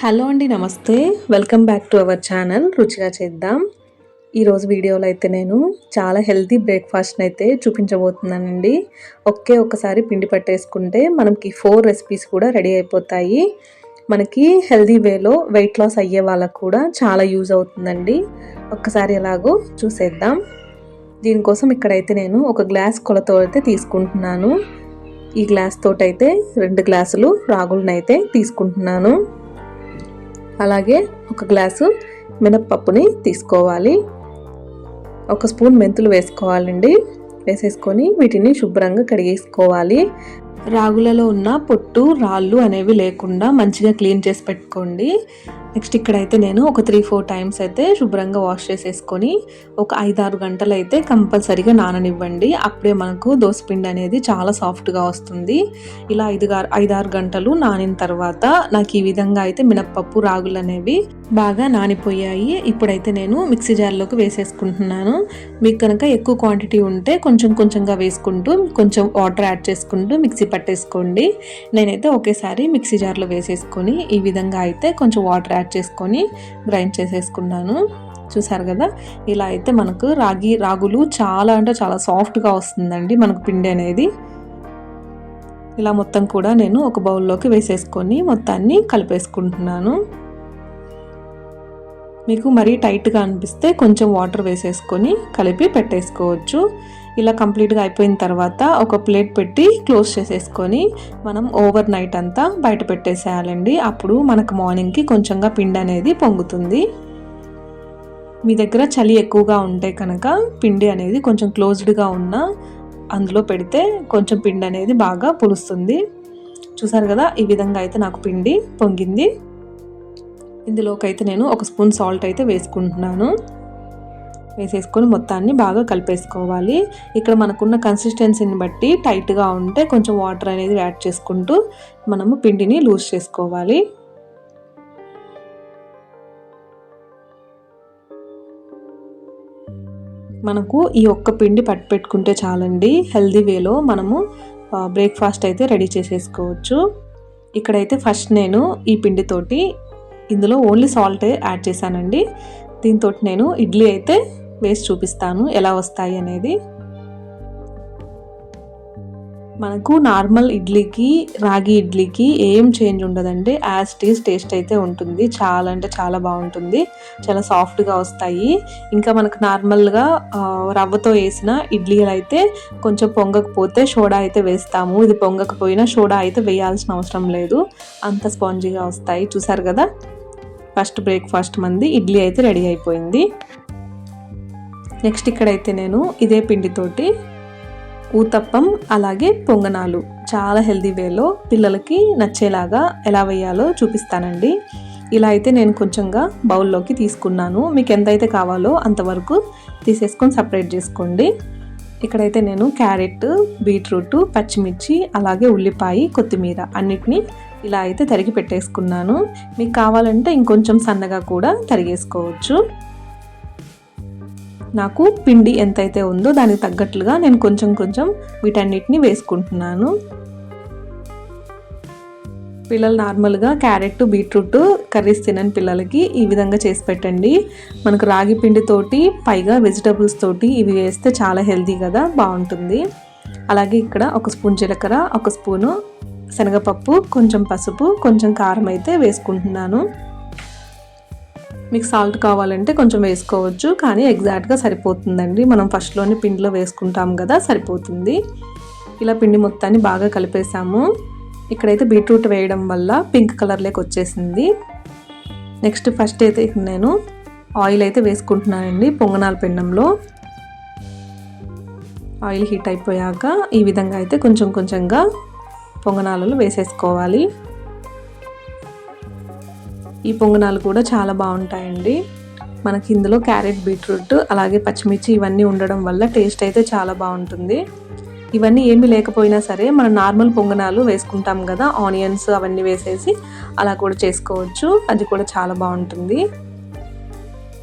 Hello అండి నమస్తే. Welcome back to our channel రుచిగా చేద్దాం. ఈరోజు వీడియోలో అయితే నేను చాలా హెల్తీ బ్రేక్ఫాస్ట్ని అయితే చూపించబోతున్నానండి. ఒకే ఒక్కసారి పిండి పట్టేసుకుంటే మనకి ఫోర్ రెసిపీస్ కూడా రెడీ అయిపోతాయి. మనకి హెల్దీ వేలో వెయిట్ లాస్ అయ్యే వాళ్ళకు కూడా చాలా యూజ్ అవుతుందండి. ఒక్కసారి ఎలాగో చూసేద్దాం. దీనికోసం ఇక్కడైతే నేను ఒక గ్లాస్ కొలతో అయితే తీసుకుంటున్నాను. ఈ గ్లాస్ తోటైతే రెండు గ్లాసులు రాగులనైతే తీసుకుంటున్నాను. అలాగే ఒక గ్లాసు మినప్పప్పుని తీసుకోవాలి. ఒక స్పూన్ మెంతులు వేసుకోవాలండి. వేసేసుకొని వీటిని శుభ్రంగా కడిగేసుకోవాలి. రాగులలో ఉన్న పొట్టు రాళ్ళు అనేవి లేకుండా మంచిగా క్లీన్ చేసి పెట్టుకోండి. నెక్స్ట్ ఇక్కడైతే నేను ఒక త్రీ ఫోర్ టైమ్స్ అయితే శుభ్రంగా వాష్ చేసేసుకొని ఒక ఐదారు గంటలు అయితే కంపల్సరీగా నాననివ్వండి. అప్పుడే మనకు దోసపిండి అనేది చాలా సాఫ్ట్గా వస్తుంది. ఇలా ఐదు ఐదారు గంటలు నానిన తర్వాత నాకు ఈ విధంగా అయితే మినప్పప్పు రాగులు అనేవి బాగా నానిపోయాయి. ఇప్పుడైతే నేను మిక్సీ జార్లోకి వేసేసుకుంటున్నాను. మీకు కనుక ఎక్కువ క్వాంటిటీ ఉంటే కొంచెం కొంచెంగా వేసుకుంటూ కొంచెం వాటర్ యాడ్ చేసుకుంటూ మిక్సీ పట్టేసుకోండి. నేనైతే ఒకేసారి మిక్సీ జార్లో వేసేసుకొని ఈ విధంగా అయితే కొంచెం వాటర్ యాడ్ చేసుకొని గ్రైండ్ చేసేసుకున్నాను. చూసారు కదా? ఇలా అయితే మనకు రాగి రాగులు చాలా అంటే చాలా సాఫ్ట్గా వస్తుందండి మనకు పిండి అనేది. ఇలా మొత్తం కూడా నేను ఒక బౌల్లోకి వేసేసుకొని మొత్తాన్ని కలిపేసుకుంటున్నాను. మీకు మరీ టైట్గా అనిపిస్తే కొంచెం వాటర్ వేసేసుకొని కలిపి పెట్టేసుకోవచ్చు. ఇలా కంప్లీట్గా అయిపోయిన తర్వాత ఒక ప్లేట్ పెట్టి క్లోజ్ చేసేసుకొని మనం ఓవర్ నైట్ అంతా బయట పెట్టేసేయాలండి. అప్పుడు మనకు మార్నింగ్కి కొంచెంగా పిండి అనేది పొంగుతుంది. మీ దగ్గర చలి ఎక్కువగా ఉంటే కనుక పిండి అనేది కొంచెం క్లోజ్డ్గా ఉన్న అందులో పెడితే కొంచెం పిండి అనేది బాగా పులుస్తుంది. చూసారు కదా? ఈ విధంగా అయితే నాకు పిండి పొంగింది. ఇందులోకైతే నేను ఒక స్పూన్ సాల్ట్ అయితే వేసుకుంటున్నాను. వేసేసుకొని మొత్తాన్ని బాగా కలిపేసుకోవాలి. ఇక్కడ మనకున్న కన్సిస్టెన్సీని బట్టి టైట్గా ఉంటే కొంచెం వాటర్ అనేది యాడ్ చేసుకుంటూ మనము పిండిని లూజ్ చేసుకోవాలి. మనకు ఈ ఒక్క పిండి పట్టు పెట్టుకుంటే చాలండి. హెల్దీ వేలో మనము బ్రేక్ఫాస్ట్ అయితే రెడీ చేసేసుకోవచ్చు. ఇక్కడైతే ఫస్ట్ నేను ఈ పిండితోటి ఇందులో ఓన్లీ సాల్టే యాడ్ చేశానండి. దీంతో నేను ఇడ్లీ అయితే వేసి చూపిస్తాను ఎలా వస్తాయి అనేది. మనకు నార్మల్ ఇడ్లీకి రాగి ఇడ్లీకి ఏం చేంజ్ ఉండదండి. యాజ్ టీస్ టేస్ట్ అయితే ఉంటుంది. చాలా అంటే చాలా బాగుంటుంది. చాలా సాఫ్ట్గా వస్తాయి. ఇంకా మనకు నార్మల్గా రవ్వతో వేసిన ఇడ్లీలు అయితే కొంచెం పొంగకపోతే సోడా అయితే వేస్తాము. ఇది పొంగకపోయినా సోడా అయితే వేయాల్సిన అవసరం లేదు. అంత స్పాంజీగా వస్తాయి. చూసారు కదా? ఫస్ట్ బ్రేక్ఫాస్ట్ మంది ఇడ్లీ అయితే రెడీ అయిపోయింది. నెక్స్ట్ ఇక్కడైతే నేను ఇదే పిండితోటి ఊతప్పం అలాగే పొంగనాలు చాలా హెల్దీ వేలో పిల్లలకి నచ్చేలాగా ఎలా వేయాలో చూపిస్తానండి. ఇలా అయితే నేను కొంచెంగా బౌల్లోకి తీసుకున్నాను. మీకు ఎంతైతే కావాలో అంతవరకు తీసేసుకొని సపరేట్ చేసుకోండి. ఇక్కడైతే నేను క్యారెట్ బీట్రూట్ పచ్చిమిర్చి అలాగే ఉల్లిపాయ కొత్తిమీర అన్నిటినీ ఇలా అయితే తరిగి పెట్టేసుకున్నాను. మీకు కావాలంటే ఇంకొంచెం సన్నగా కూడా తరిగేసుకోవచ్చు. నాకు పిండి ఎంతైతే ఉందో దానికి తగ్గట్లుగా నేను కొంచెం కొంచెం వీటన్నిటిని వేసుకుంటున్నాను. పిల్లలు నార్మల్గా క్యారెట్ బీట్రూట్ కర్రీస్ తినని పిల్లలకి ఈ విధంగా చేసి పెట్టండి. మనకు రాగి పిండితోటి పైగా వెజిటబుల్స్ తోటి ఇవి వేస్తే చాలా హెల్తీ కదా బాగుంటుంది. అలాగే ఇక్కడ ఒక స్పూన్ జీలకర్ర ఒక స్పూను శనగపప్పు కొంచెం పసుపు కొంచెం కారం అయితే వేసుకుంటున్నాను. మీకు సాల్ట్ కావాలంటే కొంచెం వేసుకోవచ్చు కానీ ఎగ్జాక్ట్గా సరిపోతుందండి. మనం ఫస్ట్లోనే పిండిలో వేసుకుంటాం కదా సరిపోతుంది. ఇలా పిండి మొత్తాన్ని బాగా కలిపేసాము ఇక్కడైతే బీట్రూట్ వేయడం వల్ల పింక్ కలర్లోకి వచ్చేసింది. నెక్స్ట్ ఫస్ట్ అయితే నేను ఆయిల్ అయితే వేసుకుంటున్నానండి పొంగనాల పిండంలో ఆయిల్ హీట్ అయిపోయాక ఈ విధంగా అయితే కొంచెం కొంచెంగా పొంగనాలలో వేసేసుకోవాలి. ఈ పొంగనాలు కూడా చాలా బాగుంటాయండి. మనకి ఇందులో క్యారెట్ బీట్రూట్ అలాగే పచ్చిమిర్చి ఇవన్నీ ఉండడం వల్ల టేస్ట్ అయితే చాలా బాగుంటుంది. ఇవన్నీ ఏమీ లేకపోయినా సరే మనం నార్మల్ పొంగనాలు వేసుకుంటాం కదా ఆనియన్స్ అవన్నీ వేసేసి అలా కూడా చేసుకోవచ్చు. అది కూడా చాలా బాగుంటుంది.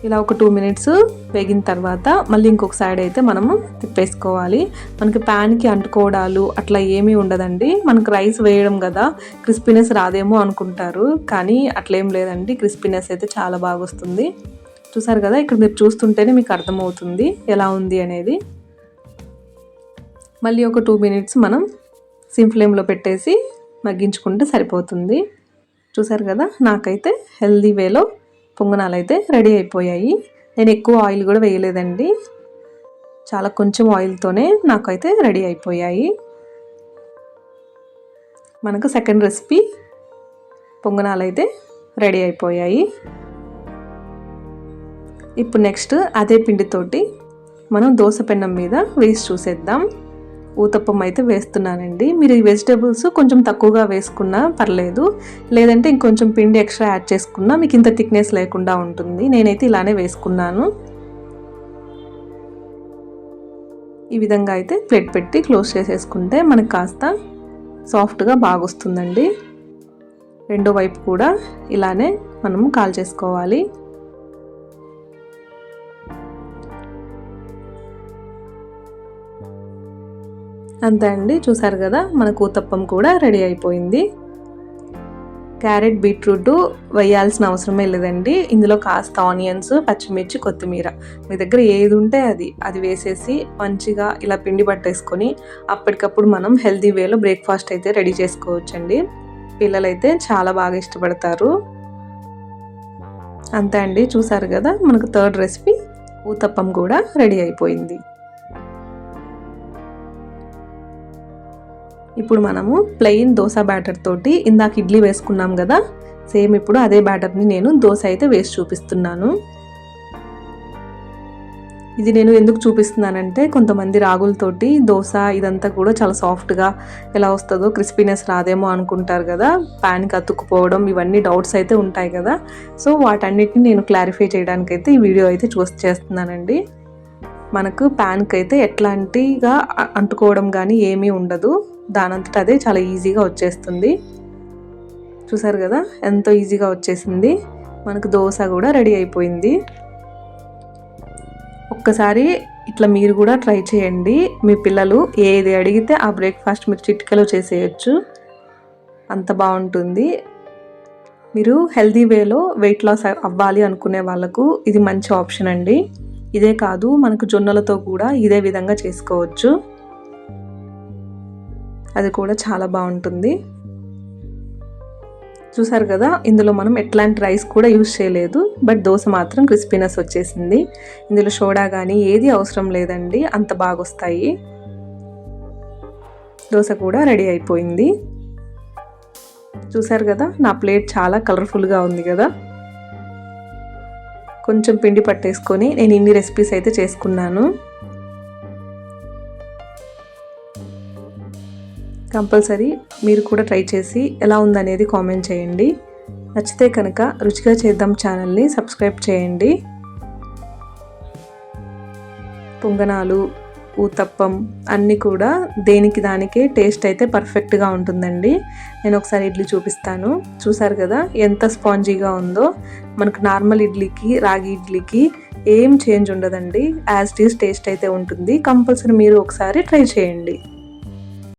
ఇలా ఒక టూ మినిట్స్ వేగిన తర్వాత మళ్ళీ ఇంకొక సైడ్ అయితే మనము తిప్పేసుకోవాలి. మనకి ప్యాన్కి అంటుకోవడాలు అట్లా ఏమీ ఉండదండి. మనకు రైస్ వేయడం కదా క్రిస్పీనెస్ రాదేమో అనుకుంటారు. కానీ అట్లేం లేదండి. క్రిస్పీనెస్ అయితే చాలా బాగా వస్తుంది. చూసారు కదా ఇక్కడ మీరు చూస్తుంటేనే మీకు అర్థమవుతుంది ఎలా ఉంది అనేది. మళ్ళీ ఒక టూ మినిట్స్ మనం సిమ్ ఫ్లేమ్లో పెట్టేసి మగ్గించుకుంటే సరిపోతుంది. చూసారు కదా నాకైతే హెల్దీ వేలో పొంగనాలు అయితే రెడీ అయిపోయాయి. నేను ఎక్కువ ఆయిల్ కూడా వేయలేదండి. చాలా కొంచెం ఆయిల్తోనే నాకైతే రెడీ అయిపోయాయి. మనకు సెకండ్ రెసిపీ పొంగనాలు అయితే రెడీ అయిపోయాయి. ఇప్పుడు నెక్స్ట్ అదే పిండితోటి మనం దోశ పెన్నం మీద వేసి చూసేద్దాం. ఊతప్పం అయితే వేస్తున్నానండి. మీరు ఈ వెజిటేబుల్స్ కొంచెం తక్కువగా వేసుకున్నా పర్లేదు. లేదంటే ఇంకొంచెం పిండి ఎక్స్ట్రా యాడ్ చేసుకున్నా మీకు ఇంత థిక్నెస్ లేకుండా ఉంటుంది. నేనైతే ఇలానే వేసుకున్నాను. ఈ విధంగా అయితే ప్లేట్ పెట్టి క్లోజ్ చేసేసుకుంటే మనకు కాస్త సాఫ్ట్గా బాగా వస్తుందండి రెండో వైపు కూడా ఇలానే మనము కాల్ చేసుకోవాలి. అంతే అండి చూసారు కదా మన కూతప్పం కూడా రెడీ అయిపోయింది. క్యారెట్ బీట్రూట్ వేయాల్సిన అవసరమే లేదండి. ఇందులో కాస్త ఆనియన్స్ పచ్చిమిర్చి కొత్తిమీర. మీ దగ్గర ఏది ఉంటే అది. అది వేసేసి మంచిగా ఇలా పిండి పట్టేసుకొని అప్పటికప్పుడు మనం హెల్తీ వేలో బ్రేక్ఫాస్ట్ అయితే రెడీ చేసుకోవచ్చండి. పిల్లలైతే చాలా బాగా ఇష్టపడతారు. అంతే అండి చూసారు కదా మనకు థర్డ్ రెసిపీ. ఊతప్పం కూడా రెడీ అయిపోయింది. ఇప్పుడు మనము ప్లెయిన్ దోశ బ్యాటర్ తోటి ఇందాక ఇడ్లీ వేసుకున్నాం కదా సేమ్ ఇప్పుడు అదే బ్యాటర్ని నేను దోశ అయితే వేసి చూపిస్తున్నాను. ఇది నేను ఎందుకు చూపిస్తున్నానంటే కొంతమంది రాగులతోటి దోశ ఇదంతా కూడా చాలా సాఫ్ట్గా ఎలా వస్తుందో క్రిస్పీనెస్ రాదేమో అనుకుంటారు కదా ప్యాన్కి అతుక్కుపోవడం ఇవన్నీ డౌట్స్ అయితే ఉంటాయి కదా. సో వాటన్నిటిని నేను క్లారిఫై చేయడానికైతే ఈ వీడియో అయితే చూస్ చేస్తున్నానండి. మనకు ప్యాన్కి అయితే ఎట్లాంటిగా అంటుకోవడం కానీ ఏమీ ఉండదు. దానంతట అదే చాలా ఈజీగా వచ్చేస్తుంది. చూసారు కదా? ఎంతో ఈజీగా వచ్చేసింది. మనకు దోశ కూడా రెడీ అయిపోయింది. ఒక్కసారి ఇట్లా మీరు కూడా ట్రై చేయండి. మీ పిల్లలు ఏది అడిగితే ఆ బ్రేక్ఫాస్ట్ మీరు చిటికలో చేసేయచ్చు. అంత బాగుంటుంది. మీరు హెల్దీ వేలో వెయిట్ లాస్ అవ్వాలి అనుకునే వాళ్ళకు ఇది మంచి ఆప్షన్ అండి. ఇదే కాదు మనకు జొన్నలతో కూడా ఇదే విధంగా చేసుకోవచ్చు. అది కూడా చాలా బాగుంటుంది. చూసారు కదా ఇందులో మనం ఎట్లాంటి రైస్ కూడా యూజ్ చేయలేదు బట్ దోశ మాత్రం క్రిస్పీనెస్ వచ్చేసింది. ఇందులో సోడా కానీ ఏది అవసరం లేదండి అంత బాగా వస్తాయి దోశ కూడా రెడీ అయిపోయింది. చూసారు కదా నా ప్లేట్ చాలా కలర్ఫుల్గా ఉంది కదా. కొంచెం పిండి పట్టేసుకొని నేను ఇన్ని రెసిపీస్ అయితే చేసుకున్నాను. కంపల్సరీ మీరు కూడా ట్రై చేసి ఎలా ఉందనేది కామెంట్ చేయండి. నచ్చితే కనుక రుచిగా చేద్దాం ఛానల్ని సబ్స్క్రైబ్ చేయండి. పొంగనాలు ఊతప్పం అన్నీ కూడా దేనికి దానికే టేస్ట్ అయితే పర్ఫెక్ట్గా ఉంటుందండి. నేను ఒకసారి ఇడ్లీ చూపిస్తాను. చూసారు కదా ఎంత స్పాంజీగా ఉందో. మనకు నార్మల్ ఇడ్లీకి రాగి ఇడ్లీకి ఏం చేంజ్ ఉండదండి. యాజ్ టీస్ టేస్ట్ అయితే ఉంటుంది. కంపల్సరీ మీరు ఒకసారి ట్రై చేయండి.